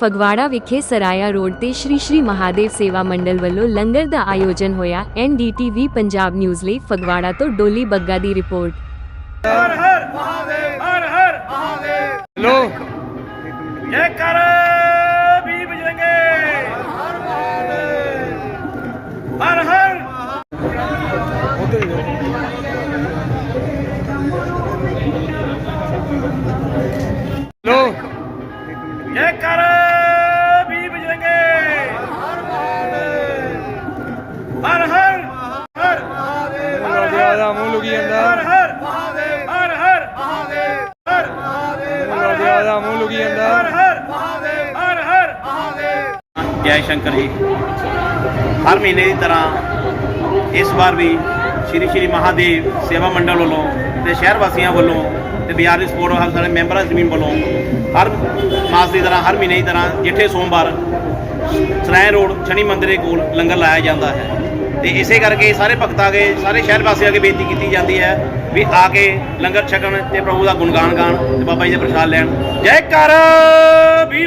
ਫਗਵਾੜਾ ਵਿਖੇ ਸਰਾਇਆ ਰੋਡ ਤੇ ਸ਼੍ਰੀ ਸ਼੍ਰੀ ਮਹਾਦੇਵ ਸੇਵਾ ਮੰਡਲ ਵੱਲੋਂ ਲੰਗਰ ਦਾ ਆਯੋਜਨ ਹੋਇਆ। ਐਨਡੀਟੀਵੀ ਪੰਜਾਬ ਨਿਊਜ਼ ਲਈ ਫਗਵਾੜਾ ਤੋਂ ਡੋਲੀ ਬੱਗਾ ਦੀ ਰਿਪੋਰਟ। ਹਰ ਹਰ ਮਹਾਦੇਵ ਹਰ ਹਰ ਮਹਾਦੇਵ। ਲੋ। ਜੈ ਕਰ ਵੀ ਬਜਰੰਗੇ ਹਰ ਹਰ ਹਰ ਲੋ। ਜੈ ਕਰ ਮੂੰਹ ਲੁਕੀ ਹਰ ਜਾਂਦਾ ਹਰ ਮਹਾਦੇਵ ਹਰ ਹਰ ਮਹਾਦੇਵ ਹਰ ਮਹਾਦੇਵ ਲੋ ਜਿਆ ਦਾ ਮੂੰਹ ਲੁਕੀ ਹਰ ਜਾਂਦਾ। ਹਰ ਮਹਾਦੇਵ ਹਰ ਹਰ ਮਹਾਦੇਵ। ਜੈ ਸ਼ੰਕਰ ਜੀ। ਹਰ ਮਹੀਨੇ ਦੀ ਤਰ੍ਹਾਂ ਇਸ ਵਾਰ ਵੀ ਸ਼੍ਰੀ ਸ਼੍ਰੀ ਮਹਾਦੇਵ ਸੇਵਾ ਮੰਡਲ ਵੱਲੋਂ ਤੇ ਸ਼ਹਿਰ ਵਾਸੀਆਂ ਵੱਲੋਂ ਤੇ ਬਿਹਾਰ ਦੀ ਸਪੋਰਟ ਹਾਲ ਸਾਰੇ ਮੈਂਬਰਾਂ ਜ਼ਮੀਨ ਵੱਲੋਂ ਹਰ ਮਾਸ ਦੀ ਤਰ੍ਹਾਂ ਹਰ ਮਹੀਨੇ ਦੀ ਤਰ੍ਹਾਂ ਜਿੱਥੇ ਸੋਮਵਾਰ ਸਰਾਏ ਰੋਡ ਸ਼ਨੀ ਮੰਦਿਰ ਦੇ ਕੋਲ ਲੰਗਰ ਲਾਇਆ ਜਾਂਦਾ ਹੈ। ਤੇ ਇਸੇ ਕਰਕੇ ਸਾਰੇ ਭਗਤਾਂ ਅਗੇ ਸਾਰੇ ਸ਼ਹਿਰ ਵਾਸੀਆਂ ਅਗੇ ਬੇਨਤੀ ਕੀਤੀ ਜਾਂਦੀ ਹੈ ਵੀ ਆ ਕੇ ਲੰਗਰ ਛਕਣ ਤੇ ਪ੍ਰਭੂ ਦਾ ਗੁਣਗਾਨ ਗਾਣ ਤੇ ਬਾਬਾ ਜੀ ਦੇ ਪ੍ਰਸ਼ਾਦ ਲੈਣ। ਜੈ ਕਰ ਵੀ